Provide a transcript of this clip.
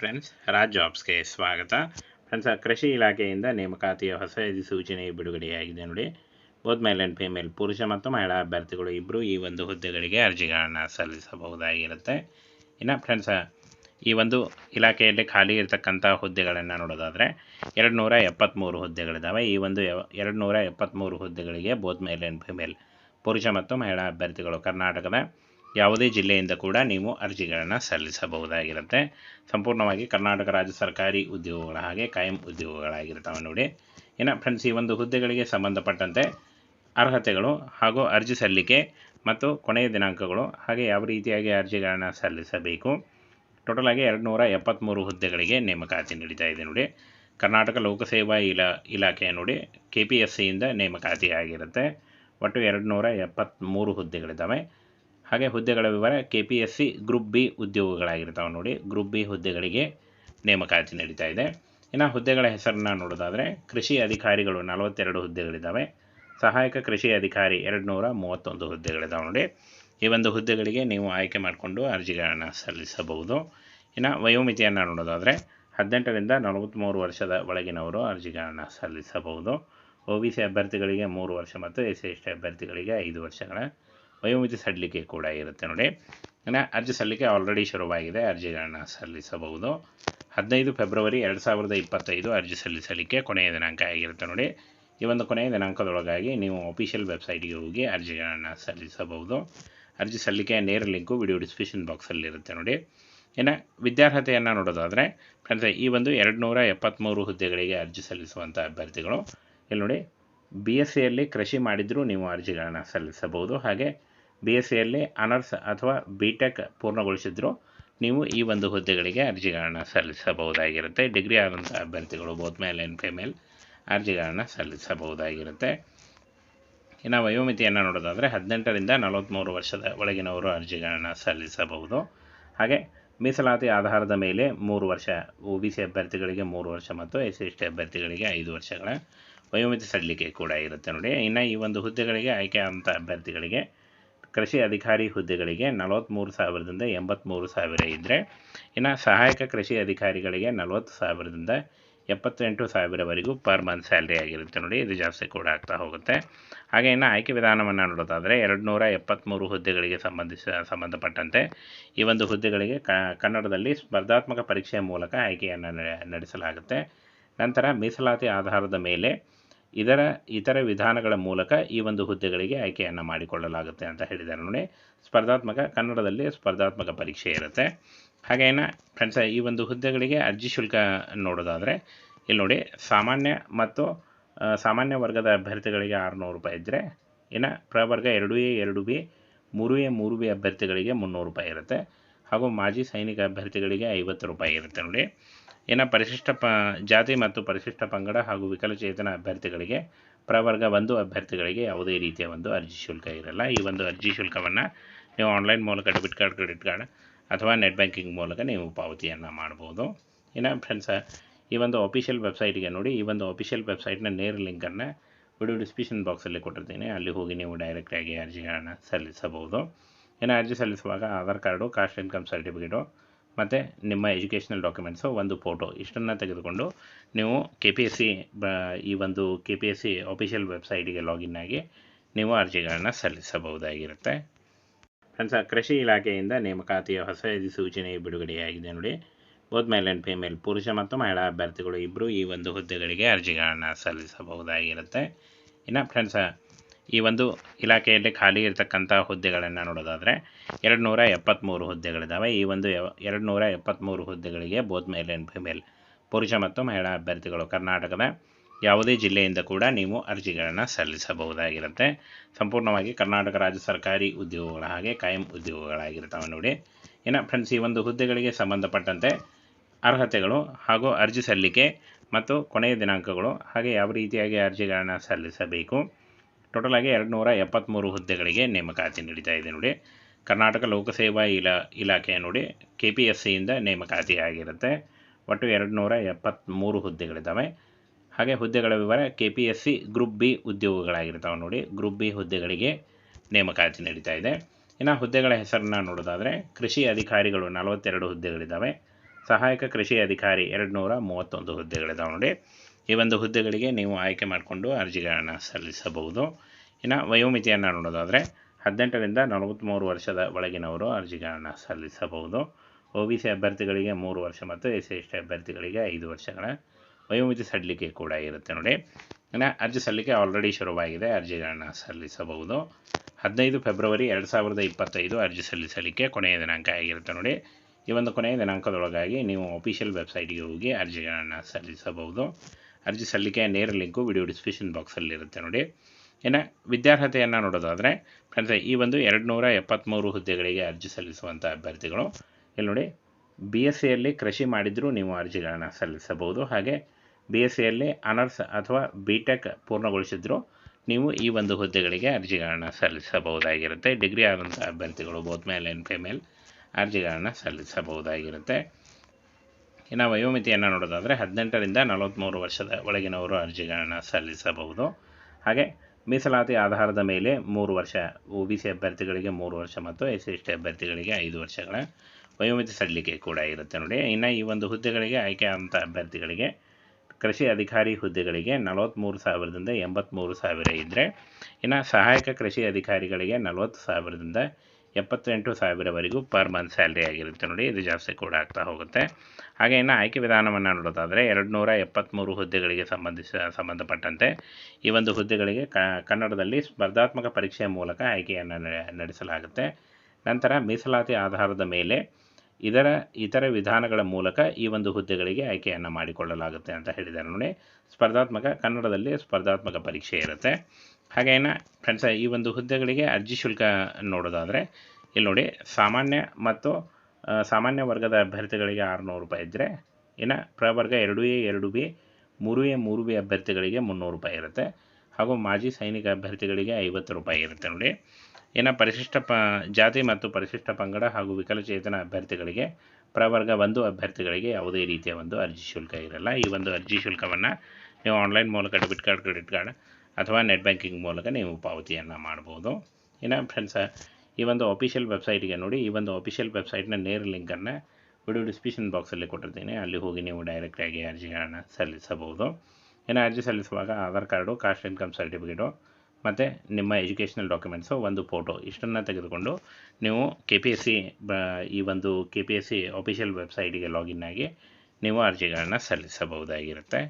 Friends Raj ಜಾಬ್ಸ್ಗೆ ಸ್ವಾಗತ. Friends ಕೃಷಿ ಇಲಾಖೆಯಿಂದ ನೇಮಕಾತಿಯ ಹೊಸ ಅಧಿಸೂಚನೆ ಬಿಡುಗಡೆಯಾಗಿದೆ ನೋಡಿ. ಬೋತ್ ಮೇಲ್ ಆ್ಯಂಡ್ ಫಿಮೇಲ್ ಪುರುಷ ಮತ್ತು ಮಹಿಳಾ ಅಭ್ಯರ್ಥಿಗಳು ಇಬ್ಬರು ಈ ಒಂದು ಹುದ್ದೆಗಳಿಗೆ ಅರ್ಜಿಗಳನ್ನು ಸಲ್ಲಿಸಬಹುದಾಗಿರುತ್ತೆ. ಇನ್ನು ಫ್ರೆಂಡ್ಸ್ ಈ ಒಂದು ಇಲಾಖೆಯಲ್ಲಿ ಖಾಲಿ ಇರತಕ್ಕಂಥ ಹುದ್ದೆಗಳನ್ನು ನೋಡೋದಾದರೆ ಎರಡು ನೂರ ಎಪ್ಪತ್ತ್ಮೂರು ಹುದ್ದೆಗಳಿದ್ದಾವೆ ಈ ಒಂದು ಎರಡು ನೂರ ಎಪ್ಪತ್ತ್ಮೂರು ಹುದ್ದೆಗಳಿಗೆ ಬೋತ್ ಮೇಲ್ ಆ್ಯಂಡ್ ಫಿಮೇಲ್ ಪುರುಷ ಮತ್ತು ಮಹಿಳಾ ಅಭ್ಯರ್ಥಿಗಳು ಕರ್ನಾಟಕದ ಯಾವುದೇ ಜಿಲ್ಲೆಯಿಂದ ಕೂಡ ನೀವು ಅರ್ಜಿಗಳನ್ನು ಸಲ್ಲಿಸಬಹುದಾಗಿರುತ್ತೆ. ಸಂಪೂರ್ಣವಾಗಿ ಕರ್ನಾಟಕ ರಾಜ್ಯ ಸರ್ಕಾರಿ ಉದ್ಯೋಗಗಳ ಹಾಗೆ ಕಾಯಂ ಉದ್ಯೋಗಗಳಾಗಿರ್ತವೆ ನೋಡಿ. ಇನ್ನು ಫ್ರೆಂಡ್ಸ್ ಈ ಒಂದು ಹುದ್ದೆಗಳಿಗೆ ಸಂಬಂಧಪಟ್ಟಂತೆ ಅರ್ಹತೆಗಳು ಹಾಗೂ ಅರ್ಜಿ ಸಲ್ಲಿಕೆ ಮತ್ತು ಕೊನೆಯ ದಿನಾಂಕಗಳು ಹಾಗೆ ಯಾವ ರೀತಿಯಾಗಿ ಅರ್ಜಿಗಳನ್ನು ಸಲ್ಲಿಸಬೇಕು. ಟೋಟಲ್ ಆಗಿ ಎರಡು ನೂರ ಎಪ್ಪತ್ತ್ಮೂರು ಹುದ್ದೆಗಳಿಗೆ ನೇಮಕಾತಿ ನಡೀತಾ ಇದೆ ನೋಡಿ. ಕರ್ನಾಟಕ ಲೋಕಸೇವಾ ಇಲಾ ಇಲಾಖೆ ನೋಡಿ ಕೆ ಪಿ ಎಸ್ ಸಿಯಿಂದ ನೇಮಕಾತಿ ಆಗಿರುತ್ತೆ. ಒಟ್ಟು ಎರಡು ನೂರ ಎಪ್ಪತ್ತ್ಮೂರು ಹುದ್ದೆಗಳಿದ್ದಾವೆ. ಹಾಗೆ ಹುದ್ದೆಗಳ ವಿವರ K P S C group B ಉದ್ಯೋಗಗಳಾಗಿರ್ತಾವೆ ನೋಡಿ. ಗ್ರೂಪ್ ಬಿ ಹುದ್ದೆಗಳಿಗೆ ನೇಮಕಾತಿ ನಡೀತಾ ಇದೆ. ಇನ್ನು ಹುದ್ದೆಗಳ ಹೆಸರನ್ನು ನೋಡೋದಾದರೆ ಕೃಷಿ ಅಧಿಕಾರಿಗಳು ನಲವತ್ತೆರಡು ಹುದ್ದೆಗಳಿದ್ದಾವೆ. ಸಹಾಯಕ ಕೃಷಿ ಅಧಿಕಾರಿ ಎರಡು ನೂರ ಮೂವತ್ತೊಂದು ಹುದ್ದೆಗಳಿದ್ದಾವೆ ನೋಡಿ. ಈ ಒಂದು ಹುದ್ದೆಗಳಿಗೆ ನೀವು ಆಯ್ಕೆ ಮಾಡಿಕೊಂಡು ಅರ್ಜಿಗಳನ್ನು ಸಲ್ಲಿಸಬಹುದು. ಇನ್ನು ವಯೋಮಿತಿಯನ್ನು ನೋಡೋದಾದರೆ ಹದಿನೆಂಟರಿಂದ ನಲವತ್ತ್ಮೂರು ವರ್ಷದ ಒಳಗಿನವರು ಅರ್ಜಿಗಳನ್ನು ಸಲ್ಲಿಸಬಹುದು. ಒ ಬಿ ಸಿ ಅಭ್ಯರ್ಥಿಗಳಿಗೆ ಮೂರು ವರ್ಷ ಮತ್ತು ಎಸ್ ಸಿ ಎಸ್ ಟಿ ಅಭ್ಯರ್ಥಿಗಳಿಗೆ ಐದು ವರ್ಷಗಳ ವಯೋಮಿತಿ ಸಲ್ಲಿಕೆ ಕೂಡ ಇರುತ್ತೆ ನೋಡಿ. ಅರ್ಜಿ ಸಲ್ಲಿಕೆ ಆಲ್ರೆಡಿ ಶುರುವಾಗಿದೆ, ಅರ್ಜಿಗಳನ್ನು ಸಲ್ಲಿಸಬಹುದು. ಹದಿನೈದು ಫೆಬ್ರವರಿ ಎರಡು ಸಾವಿರದ ಇಪ್ಪತ್ತೈದು ಅರ್ಜಿ ಸಲ್ಲಿಸಲಿಕ್ಕೆ ಕೊನೆಯ ದಿನಾಂಕ ಆಗಿರುತ್ತೆ ನೋಡಿ. ಈ ಒಂದು ಕೊನೆಯ ದಿನಾಂಕದೊಳಗಾಗಿ ನೀವು ಅಫಿಷಿಯಲ್ ವೆಬ್ಸೈಟ್ಗೆ ಹೋಗಿ ಅರ್ಜಿಗಳನ್ನು ಸಲ್ಲಿಸಬಹುದು. ಅರ್ಜಿ ಸಲ್ಲಿಕೆಯ ನೇರ ಲಿಂಕು ವಿಡಿಯೋ ಡಿಸ್ಕ್ರಿಪ್ಷನ್ ಬಾಕ್ಸಲ್ಲಿರುತ್ತೆ ನೋಡಿ. ಇನ್ನು ವಿದ್ಯಾರ್ಹತೆಯನ್ನು ನೋಡೋದಾದರೆ ಫ್ರೆಂಡ್ಸ್ ಈ ಒಂದು ಎರಡು ನೂರ ಎಪ್ಪತ್ತ್ಮೂರು ಹುದ್ದೆಗಳಿಗೆ ಅರ್ಜಿ ಸಲ್ಲಿಸುವಂಥ ಅಭ್ಯರ್ಥಿಗಳು. ಇಲ್ಲಿ ನೋಡಿ ಬಿ ಎಸ್ ಸಿಯಲ್ಲಿ ಕೃಷಿ ಮಾಡಿದರೂ ನೀವು ಅರ್ಜಿಗಳನ್ನು ಸಲ್ಲಿಸಬಹುದು. ಹಾಗೆ ಬಿ ಎಸ್ ಸಿಯಲ್ಲಿ ಆನರ್ಸ್ ಅಥವಾ ಬಿ ಟೆಕ್ ಪೂರ್ಣಗೊಳಿಸಿದ್ರು ನೀವು ಈ ಒಂದು ಹುದ್ದೆಗಳಿಗೆ ಅರ್ಜಿಗಳನ್ನು ಸಲ್ಲಿಸಬಹುದಾಗಿರುತ್ತೆ. ಡಿಗ್ರಿ ಆದಂಥ ಅಭ್ಯರ್ಥಿಗಳು ಬೋತ್ ಮೇಲ್ ಆ್ಯಂಡ್ ಫಿಮೇಲ್ ಅರ್ಜಿಗಳನ್ನು ಸಲ್ಲಿಸಬಹುದಾಗಿರುತ್ತೆ. ಇನ್ನು ವಯೋಮಿತಿಯನ್ನು ನೋಡೋದಾದರೆ ಹದಿನೆಂಟರಿಂದ ನಲವತ್ತ್ಮೂರು ವರ್ಷದ ಒಳಗಿನವರು ಅರ್ಜಿಗಳನ್ನು ಸಲ್ಲಿಸಬಹುದು. ಹಾಗೆ ಮೀಸಲಾತಿ ಆಧಾರದ ಮೇಲೆ ಮೂರು ವರ್ಷ ಒ ಬಿ ಸಿ ಅಭ್ಯರ್ಥಿಗಳಿಗೆ ಮೂರು ವರ್ಷ ಮತ್ತು ಎಸ್ ಸಿ ಎಸ್ ಟಿ ಅಭ್ಯರ್ಥಿಗಳಿಗೆ ಐದು ವರ್ಷಗಳ ವಯೋಮಿತಿ ಸಲ್ಲಿಕೆ ಕೂಡ ಇರುತ್ತೆ ನೋಡಿ. ಇನ್ನು ಈ ಒಂದು ಹುದ್ದೆಗಳಿಗೆ ಆಯ್ಕೆ ಆದಂಥ ಅಭ್ಯರ್ಥಿಗಳಿಗೆ ಕೃಷಿ ಅಧಿಕಾರಿ ಹುದ್ದೆಗಳಿಗೆ ನಲವತ್ತ್ಮೂರು ಸಾವಿರದಿಂದ ಎಂಬತ್ತ್ಮೂರು ಸಾವಿರ ಇದ್ದರೆ ಇನ್ನು ಸಹಾಯಕ ಕೃಷಿ ಅಧಿಕಾರಿಗಳಿಗೆ ನಲವತ್ತು ಸಾವಿರದಿಂದ ಎಪ್ಪತ್ತೆಂಟು ಸಾವಿರವರೆಗೂ ಪರ್ ಮಂತ್ ಸ್ಯಾಲ್ರಿ ಆಗಿರುತ್ತೆ ನೋಡಿ, ಇದು ಜಾಸ್ತಿ ಕೂಡ ಆಗ್ತಾ ಹೋಗುತ್ತೆ. ಹಾಗೆ ಇನ್ನು ಆಯ್ಕೆ ವಿಧಾನವನ್ನು ನೋಡೋದಾದರೆ ಎರಡು ನೂರ ಎಪ್ಪತ್ತ್ಮೂರು ಹುದ್ದೆಗಳಿಗೆ ಸಂಬಂಧಿಸ, ಸಂಬಂಧಪಟ್ಟಂತೆ ಈ ಒಂದು ಹುದ್ದೆಗಳಿಗೆ ಕನ್ನಡದಲ್ಲಿ ಸ್ಪರ್ಧಾತ್ಮಕ ಪರೀಕ್ಷೆಯ ಮೂಲಕ ಆಯ್ಕೆಯನ್ನು ನಡೆಸಲಾಗುತ್ತೆ. ನಂತರ ಮೀಸಲಾತಿ ಆಧಾರದ ಮೇಲೆ ಇದರ ಇತರ ವಿಧಾನಗಳ ಮೂಲಕ ಈ ಒಂದು ಹುದ್ದೆಗಳಿಗೆ ಆಯ್ಕೆಯನ್ನು ಮಾಡಿಕೊಳ್ಳಲಾಗುತ್ತೆ ಅಂತ ಹೇಳಿದ್ದಾರೆ ನೋಡಿ. ಸ್ಪರ್ಧಾತ್ಮಕ, ಕನ್ನಡದಲ್ಲಿ ಸ್ಪರ್ಧಾತ್ಮಕ ಪರೀಕ್ಷೆ ಇರುತ್ತೆ. ಹಾಗೇನ ಫ್ರೆಂಡ್ಸ್ ಈ ಒಂದು ಹುದ್ದೆಗಳಿಗೆ ಅರ್ಜಿ ಶುಲ್ಕ ನೋಡೋದಾದರೆ, ಇಲ್ಲಿ ನೋಡಿ, ಸಾಮಾನ್ಯ ಮತ್ತು ಸಾಮಾನ್ಯ ವರ್ಗದ ಅಭ್ಯರ್ಥಿಗಳಿಗೆ ಆರುನೂರು ರೂಪಾಯಿ ಇದ್ದರೆ ಇನ್ನು ಪ್ರವರ್ಗ ಎರಡು ಎ, ಎರಡು ಬಿ, ಮೂರು ಎ, ಮೂರು ಬಿ ಅಭ್ಯರ್ಥಿಗಳಿಗೆ ಮುನ್ನೂರು ರೂಪಾಯಿ ಇರುತ್ತೆ. ಹಾಗೂ ಮಾಜಿ ಸೈನಿಕ ಅಭ್ಯರ್ಥಿಗಳಿಗೆ ಐವತ್ತು ರೂಪಾಯಿ ಇರುತ್ತೆ ನೋಡಿ. ಇನ್ನು ಪರಿಶಿಷ್ಟ ಪ ಜಾತಿ ಮತ್ತು ಪರಿಶಿಷ್ಟ ಪಂಗಡ ಹಾಗೂ ವಿಕಲಚೇತನ ಅಭ್ಯರ್ಥಿಗಳಿಗೆ ಪ್ರವರ್ಗ ಒಂದು ಅಭ್ಯರ್ಥಿಗಳಿಗೆ ಯಾವುದೇ ರೀತಿಯ ಒಂದು ಅರ್ಜಿ ಶುಲ್ಕ ಇರಲ್ಲ. ಈ ಒಂದು ಅರ್ಜಿ ಶುಲ್ಕವನ್ನು ನೀವು ಆನ್ಲೈನ್ ಮೂಲಕ ಡೆಬಿಟ್ ಕಾರ್ಡ್ ಕ್ರೆಡಿಟ್ ಕಾರ್ಡ್ ಅಥವಾ ನೆಟ್ ಬ್ಯಾಂಕಿಂಗ್ ಮೂಲಕ ನೀವು ಪಾವತಿಯನ್ನು ಮಾಡ್ಬೋದು. ಇನ್ನು ಫ್ರೆಂಡ್ಸ ಈ ಒಂದು ಅಫಿಷಿಯಲ್ ವೆಬ್ಸೈಟ್ಗೆ ನೋಡಿ. ಈ ಒಂದು ಅಫಿಷಿಯಲ್ ವೆಬ್ಸೈಟ್ನ ನೇರ ಲಿಂಕನ್ನು ವಿಡಿಯೋ ಡಿಸ್ಕ್ರಿಪ್ಷನ್ ಬಾಕ್ಸಲ್ಲಿ ಕೊಟ್ಟಿರ್ತೀನಿ. ಅಲ್ಲಿ ಹೋಗಿ ನೀವು ಡೈರೆಕ್ಟಾಗಿ ಅರ್ಜಿಗಳನ್ನು ಸಲ್ಲಿಸಬಹುದು. ಇನ್ನು ಅರ್ಜಿ ಸಲ್ಲಿಸುವಾಗ Aadhaar card caste income certificate ಮತ್ತು ನಿಮ್ಮ ಎಜುಕೇಷನಲ್ ಡಾಕ್ಯುಮೆಂಟ್ಸು ಒಂದು ಫೋಟೋ ಇಷ್ಟನ್ನು ತೆಗೆದುಕೊಂಡು ನೀವು ಕೆ ಪಿ ಎಸ್ ಸಿ ಈ ಒಂದು K P S C official ವೆಬ್ಸೈಟಿಗೆ ಲಾಗಿನ್ ಆಗಿ ನೀವು ಅರ್ಜಿಗಳನ್ನು ಸಲ್ಲಿಸಬಹುದಾಗಿರುತ್ತೆ. ಫ್ರೆಂಡ್ಸ್ ಕೃಷಿ ಇಲಾಖೆಯಿಂದ ನೇಮಕಾತಿಯ ಹೊಸ ಅಧಿಸೂಚನೆ ಬಿಡುಗಡೆಯಾಗಿದೆ ನೋಡಿ. ಬೋತ್ ಮೇಲ್ ಆ್ಯಂಡ್ ಫಿಮೇಲ್ ಪುರುಷ ಮತ್ತು ಮಹಿಳಾ ಅಭ್ಯರ್ಥಿಗಳು ಇಬ್ಬರು ಈ ಒಂದು ಹುದ್ದೆಗಳಿಗೆ ಅರ್ಜಿಗಳನ್ನು ಸಲ್ಲಿಸಬಹುದಾಗಿರುತ್ತೆ. ಇನ್ನು ಫ್ರೆಂಡ್ಸ ಈ ಒಂದು ಇಲಾಖೆಯಲ್ಲಿ ಖಾಲಿ ಇರತಕ್ಕಂಥ ಹುದ್ದೆಗಳನ್ನು ನೋಡೋದಾದರೆ ಎರಡು ನೂರ ಎಪ್ಪತ್ತ್ಮೂರು ಹುದ್ದೆಗಳಿದ್ದಾವೆ ಈ ಒಂದು ಎರಡು ನೂರ ಎಪ್ಪತ್ತ್ಮೂರು ಹುದ್ದೆಗಳಿಗೆ ಬೋತ್ ಮೇಲ್ ಆ್ಯಂಡ್ ಫಿಮೇಲ್ ಪುರುಷ ಮತ್ತು ಮಹಿಳಾ ಅಭ್ಯರ್ಥಿಗಳು ಕರ್ನಾಟಕದ ಯಾವುದೇ ಜಿಲ್ಲೆಯಿಂದ ಕೂಡ ನೀವು ಅರ್ಜಿಗಳನ್ನು ಸಲ್ಲಿಸಬಹುದಾಗಿರುತ್ತೆ. ಸಂಪೂರ್ಣವಾಗಿ ಕರ್ನಾಟಕ ರಾಜ್ಯ ಸರ್ಕಾರಿ ಉದ್ಯೋಗಗಳ ಹಾಗೆ ಕಾಯಂ ಉದ್ಯೋಗಗಳಾಗಿರ್ತಾವೆ ನೋಡಿ. ಇನ್ನು ಫ್ರೆಂಡ್ಸ್ ಈ ಒಂದು ಹುದ್ದೆಗಳಿಗೆ ಸಂಬಂಧಪಟ್ಟಂತೆ ಅರ್ಹತೆಗಳು ಹಾಗೂ ಅರ್ಜಿ ಸಲ್ಲಿಕೆ ಮತ್ತು ಕೊನೆಯ ದಿನಾಂಕಗಳು ಹಾಗೆ ಯಾವ ರೀತಿಯಾಗಿ ಅರ್ಜಿಗಳನ್ನು ಸಲ್ಲಿಸಬೇಕು. ಟೋಟಲ್ ಆಗಿ ಎರಡು ನೂರ ಎಪ್ಪತ್ತ್ಮೂರು ಹುದ್ದೆಗಳಿಗೆ ನೇಮಕಾತಿ ನಡೀತಾ ಇದೆ ನೋಡಿ. ಕರ್ನಾಟಕ ಲೋಕಸೇವಾ ಇಲಾ, ಇಲಾಖೆ ನೋಡಿ ಕೆ ಪಿ ಎಸ್ ಸಿಯಿಂದ ನೇಮಕಾತಿ ಆಗಿರುತ್ತೆ. ಒಟ್ಟು ಎರಡು ನೂರ ಎಪ್ಪತ್ತ್ಮೂರು ಹುದ್ದೆಗಳಿದ್ದಾವೆ. ಹಾಗೆ ಹುದ್ದೆಗಳ ವಿವರ K P S C group B ಉದ್ಯೋಗಗಳಾಗಿರ್ತಾವೆ ನೋಡಿ. ಗ್ರೂಪ್ ಬಿ ಹುದ್ದೆಗಳಿಗೆ ನೇಮಕಾತಿ ನಡೀತಾ ಇದೆ. ಇನ್ನು ಹುದ್ದೆಗಳ ಹೆಸರನ್ನು ನೋಡೋದಾದರೆ ಕೃಷಿ ಅಧಿಕಾರಿಗಳು ನಲವತ್ತೆರಡು ಹುದ್ದೆಗಳಿದ್ದಾವೆ. ಸಹಾಯಕ ಕೃಷಿ ಅಧಿಕಾರಿ ಎರಡು ನೂರ ಮೂವತ್ತೊಂದು ಹುದ್ದೆಗಳಿದ್ದಾವೆ ನೋಡಿ. ಈ ಒಂದು ಹುದ್ದೆಗಳಿಗೆ ನೀವು ಆಯ್ಕೆ ಮಾಡಿಕೊಂಡು ಅರ್ಜಿಗಳನ್ನು ಸಲ್ಲಿಸಬಹುದು. ಇನ್ನು ವಯೋಮಿತಿಯನ್ನು ನೋಡೋದಾದರೆ ಹದಿನೆಂಟರಿಂದ ನಲವತ್ತ್ಮೂರು ವರ್ಷದ ಒಳಗಿನವರು ಅರ್ಜಿಗಳನ್ನು ಸಲ್ಲಿಸಬಹುದು. ಒ ಬಿ ಸಿ ಅಭ್ಯರ್ಥಿಗಳಿಗೆ ಮೂರು ವರ್ಷ ಮತ್ತು ಎಸ್ ಸಿ ಎಸ್ ಟಿ ಅಭ್ಯರ್ಥಿಗಳಿಗೆ ಐದು ವರ್ಷಗಳ ವಯೋಮಿತಿ ಸಲ್ಲಿಕೆ ಕೂಡ ಇರುತ್ತೆ ನೋಡಿ. ಇನ್ನು ಅರ್ಜಿ ಸಲ್ಲಿಕೆ ಆಲ್ರೆಡಿ ಶುರುವಾಗಿದೆ, ಅರ್ಜಿಗಳನ್ನು ಸಲ್ಲಿಸಬಹುದು. ಹದಿನೈದು ಫೆಬ್ರವರಿ ಎರಡು ಸಾವಿರದ ಇಪ್ಪತ್ತೈದು ಅರ್ಜಿ ಸಲ್ಲಿಸಲಿಕ್ಕೆ ಕೊನೆಯ ದಿನಾಂಕ ಆಗಿರುತ್ತೆ ನೋಡಿ. ಈ ಒಂದು ಕೊನೆಯ ದಿನಾಂಕದೊಳಗಾಗಿ ನೀವು ಅಫಿಷಿಯಲ್ ವೆಬ್ಸೈಟ್ಗೆ ಹೋಗಿ ಅರ್ಜಿಗಳನ್ನು ಸಲ್ಲಿಸಬಹುದು. ಅರ್ಜಿ ಸಲ್ಲಿಕೆಯ ನೇರ ಲಿಂಕು ವಿಡಿಯೋ ಡಿಸ್ಕ್ರಿಪ್ಷನ್ ಬಾಕ್ಸಲ್ಲಿರುತ್ತೆ ನೋಡಿ. ಇನ್ನು ವಿದ್ಯಾರ್ಹತೆಯನ್ನು ನೋಡೋದಾದರೆ ಫ್ರೆಂಡ್ಸ್ ಈ ಒಂದು ಎರಡು ನೂರ ಎಪ್ಪತ್ತ್ಮೂರು ಹುದ್ದೆಗಳಿಗೆ ಅರ್ಜಿ ಸಲ್ಲಿಸುವಂಥ ಅಭ್ಯರ್ಥಿಗಳು. ಇಲ್ಲಿ ನೋಡಿ ಬಿ ಎಸ್ ಸಿಯಲ್ಲಿ ಕೃಷಿ ಮಾಡಿದರೂ ನೀವು ಅರ್ಜಿಗಳನ್ನು ಸಲ್ಲಿಸಬಹುದು. ಹಾಗೆ ಬಿ ಎಸ್ ಸಿಯಲ್ಲಿ ಅನರ್ಸ್ ಅಥವಾ ಬಿ ಟೆಕ್ ಪೂರ್ಣಗೊಳಿಸಿದ್ರು ನೀವು ಈ ಒಂದು ಹುದ್ದೆಗಳಿಗೆ ಅರ್ಜಿಗಳನ್ನು ಸಲ್ಲಿಸಬಹುದಾಗಿರುತ್ತೆ. ಡಿಗ್ರಿ ಆದಂಥ ಅಭ್ಯರ್ಥಿಗಳು ಬೋತ್ ಮೇಲ್ ಆ್ಯಂಡ್ ಫಿಮೇಲ್ ಅರ್ಜಿಗಳನ್ನು ಸಲ್ಲಿಸಬಹುದಾಗಿರುತ್ತೆ. ಇನ್ನು ವಯೋಮಿತಿಯನ್ನು ನೋಡೋದಾದರೆ ಹದಿನೆಂಟರಿಂದ ನಲವತ್ತ್ಮೂರು ವರ್ಷದ ಒಳಗಿನವರು ಅರ್ಜಿಗಳನ್ನು ಸಲ್ಲಿಸಬಹುದು. ಹಾಗೆ ಮೀಸಲಾತಿ ಆಧಾರದ ಮೇಲೆ ಮೂರು ವರ್ಷ, ಒ ಬಿ ಸಿ ಅಭ್ಯರ್ಥಿಗಳಿಗೆ ಮೂರು ವರ್ಷ ಮತ್ತು ಎಸ್ ಎಸ್ ಟಿ ಅಭ್ಯರ್ಥಿಗಳಿಗೆ ಐದು ವರ್ಷಗಳ ವಯೋಮಿತಿ ಸಲ್ಲಿಕೆ ಕೂಡ ಇರುತ್ತೆ ನೋಡಿ. ಇನ್ನು ಈ ಒಂದು ಹುದ್ದೆಗಳಿಗೆ ಆಯ್ಕೆ ಆದಂಥ ಅಭ್ಯರ್ಥಿಗಳಿಗೆ, ಕೃಷಿ ಅಧಿಕಾರಿ ಹುದ್ದೆಗಳಿಗೆ ನಲವತ್ತ್ಮೂರು ಸಾವಿರದಿಂದ ಎಂಬತ್ತ್ಮೂರು ಸಾವಿರ ಇದ್ದರೆ ಇನ್ನು ಸಹಾಯಕ ಕೃಷಿ ಅಧಿಕಾರಿಗಳಿಗೆ ನಲವತ್ತು ಸಾವಿರದಿಂದ ಎಪ್ಪತ್ತೆಂಟು ಸಾವಿರವರೆಗೂ ಪರ್ ಮಂತ್ ಸ್ಯಾಲ್ರಿ ಆಗಿರುತ್ತೆ ನೋಡಿ, ಇದು ಜಾಸ್ತಿ ಕೂಡ ಆಗ್ತಾ ಹೋಗುತ್ತೆ. ಹಾಗೆ ಇನ್ನು ಆಯ್ಕೆ ವಿಧಾನವನ್ನು ನೋಡೋದಾದರೆ ಎರಡು ನೂರ ಎಪ್ಪತ್ತ್ಮೂರು ಹುದ್ದೆಗಳಿಗೆ ಸಂಬಂಧಿಸ, ಸಂಬಂಧಪಟ್ಟಂತೆ ಈ ಒಂದು ಹುದ್ದೆಗಳಿಗೆ ಕನ್ನಡದಲ್ಲಿ ಸ್ಪರ್ಧಾತ್ಮಕ ಪರೀಕ್ಷೆಯ ಮೂಲಕ ಆಯ್ಕೆಯನ್ನು ನಡೆಸಲಾಗುತ್ತೆ. ನಂತರ ಮೀಸಲಾತಿ ಆಧಾರದ ಮೇಲೆ ಇದರ, ಇತರ ವಿಧಾನಗಳ ಮೂಲಕ ಈ ಒಂದು ಹುದ್ದೆಗಳಿಗೆ ಆಯ್ಕೆಯನ್ನು ಮಾಡಿಕೊಳ್ಳಲಾಗುತ್ತೆ ಅಂತ ಹೇಳಿದ್ದಾರೆ ನೋಡಿ. ಸ್ಪರ್ಧಾತ್ಮಕ, ಕನ್ನಡದಲ್ಲಿ ಸ್ಪರ್ಧಾತ್ಮಕ ಪರೀಕ್ಷೆ ಇರುತ್ತೆ. ಹಾಗೆ ಇನ್ನು ಫ್ರೆಂಡ್ಸ್ ಈ ಒಂದು ಹುದ್ದೆಗಳಿಗೆ ಅರ್ಜಿ ಶುಲ್ಕ ನೋಡೋದಾದರೆ, ಇಲ್ಲಿ ನೋಡಿ, ಸಾಮಾನ್ಯ ಮತ್ತು ಸಾಮಾನ್ಯ ವರ್ಗದ ಅಭ್ಯರ್ಥಿಗಳಿಗೆ ಆರುನೂರು ರೂಪಾಯಿ ಇದ್ದರೆ ಇನ್ನು ಪ್ರವರ್ಗ ಎರಡು ಎ, ಎರಡು ಬಿ, ಮೂರು ಎ, ಮೂರು ಬಿ ಅಭ್ಯರ್ಥಿಗಳಿಗೆ ಮುನ್ನೂರು ರೂಪಾಯಿ ಇರುತ್ತೆ. ಹಾಗೂ ಮಾಜಿ ಸೈನಿಕ ಅಭ್ಯರ್ಥಿಗಳಿಗೆ ಐವತ್ತು ರೂಪಾಯಿ ಇರುತ್ತೆ ನೋಡಿ. ಇನ್ನು ಪರಿಶಿಷ್ಟ ಪ, ಜಾತಿ ಮತ್ತು ಪರಿಶಿಷ್ಟ ಪಂಗಡ ಹಾಗೂ ವಿಕಲಚೇತನ ಅಭ್ಯರ್ಥಿಗಳಿಗೆ, ಪ್ರವರ್ಗ ಒಂದು ಅಭ್ಯರ್ಥಿಗಳಿಗೆ ಯಾವುದೇ ರೀತಿಯ ಒಂದು ಅರ್ಜಿ ಶುಲ್ಕ ಇರಲ್ಲ. ಈ ಒಂದು ಅರ್ಜಿ ಶುಲ್ಕವನ್ನು ನೀವು ಆನ್ಲೈನ್ ಮೂಲಕ ಡೆಬಿಟ್ ಕಾರ್ಡ್ ಕ್ರೆಡಿಟ್ ಕಾರ್ಡ್ ಅಥವಾ ನೆಟ್ ಬ್ಯಾಂಕಿಂಗ್ ಮೂಲಕ ನೀವು ಪಾವತಿಯನ್ನು ಮಾಡ್ಬೋದು. ಇನ್ನು ಫ್ರೆಂಡ್ಸ ಈ ಒಂದು ಅಫಿಷಿಯಲ್ ವೆಬ್ಸೈಟ್ಗೆ ನೋಡಿ, ಈ ಒಂದು ಅಫಿಷಿಯಲ್ ವೆಬ್ಸೈಟ್ನ ನೇರ ಲಿಂಕನ್ನು ವಿಡಿಯೋ ಡಿಸ್ಕ್ರಿಪ್ಷನ್ ಬಾಕ್ಸಲ್ಲಿ ಕೊಟ್ಟಿರ್ತೀನಿ. ಅಲ್ಲಿ ಹೋಗಿ ನೀವು ಡೈರೆಕ್ಟಾಗಿ ಅರ್ಜಿಗಳನ್ನು ಸಲ್ಲಿಸಬಹುದು. ಇನ್ನು ಅರ್ಜಿ ಸಲ್ಲಿಸುವಾಗ Aadhaar card caste income certificate ಮತ್ತು ನಿಮ್ಮ ಎಜುಕೇಷನಲ್ ಡಾಕ್ಯುಮೆಂಟ್ಸು ಒಂದು ಫೋಟೋ ಇಷ್ಟನ್ನು ತೆಗೆದುಕೊಂಡು ನೀವು ಕೆ ಪಿ ಎಸ್ ಸಿ ಬ, ಈ ಒಂದು K P S C official ವೆಬ್ಸೈಟಿಗೆ ಲಾಗಿನ್ ಆಗಿ ನೀವು ಅರ್ಜಿಗಳನ್ನು ಸಲ್ಲಿಸಬಹುದಾಗಿರುತ್ತೆ.